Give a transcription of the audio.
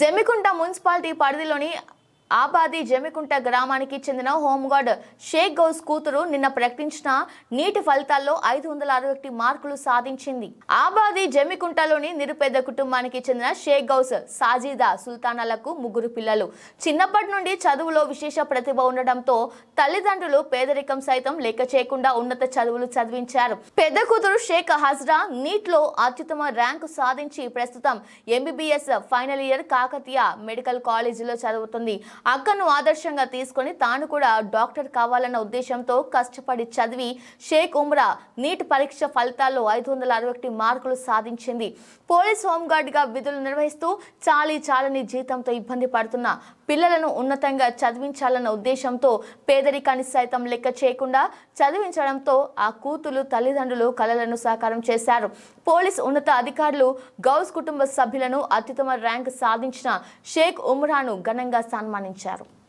Jammikunta municipality పరిధిలోని ఆబాది జమికుంట గ్రామానికి చెందిన హోంగార్డ్ షేక్ గౌస్ కూతురు నిన్న ప్రకటించిన నీటి ఫలితాల్లో ఐదు వందల అరవై ఒకటి మార్కులు సాధించింది. ఆబాది జమికుంటలోని నిరుపేద కుటుంబానికి చెందిన షేక్ గౌస్ సాజీదా సుల్తానాలకు ముగ్గురు పిల్లలు. చిన్నప్పటి నుండి చదువులో విశేష ప్రతిభ ఉండడంతో తల్లిదండ్రులు పేదరికం సైతం లెక్క చేయకుండా ఉన్నత చదువులు చదివించారు. పెద్ద కూతురు షేక్ హజ్రా నీట్లో అత్యుత్తమ ర్యాంకు సాధించి ప్రస్తుతం MBBS final year Kakatiya medical కాలేజీలో చదువుతుంది. అక్కను ఆదర్శంగా తీసుకొని తాను కూడా డాక్టర్ కావాలన్న ఉద్దేశంతో కష్టపడి చదివి షేక్ ఉమ్రా నీట్ పరీక్ష ఫలితాల్లో ఐదు వందల అరవై ఒకటి మార్కులు సాధించింది. పోలీస్ హోంగార్డ్గా విధులు నిర్వహిస్తూ చాలీ చాలని జీతంతో ఇబ్బంది పడుతున్న పిల్లలను ఉన్నతంగా చదివించాలన్న ఉద్దేశంతో పేదరికాన్ని సైతం లెక్క చేయకుండా చదివించడంతో ఆ కూతులు తల్లిదండ్రులు కలలను సాకారం చేశారు. పోలీస్ ఉన్నత అధికారులు గౌస్ కుటుంబ సభ్యులను అత్యుత్తమ ర్యాంక్ సాధించిన షేక్ ఉమ్రాను ఘనంగా సన్మానించారు. incominciarono.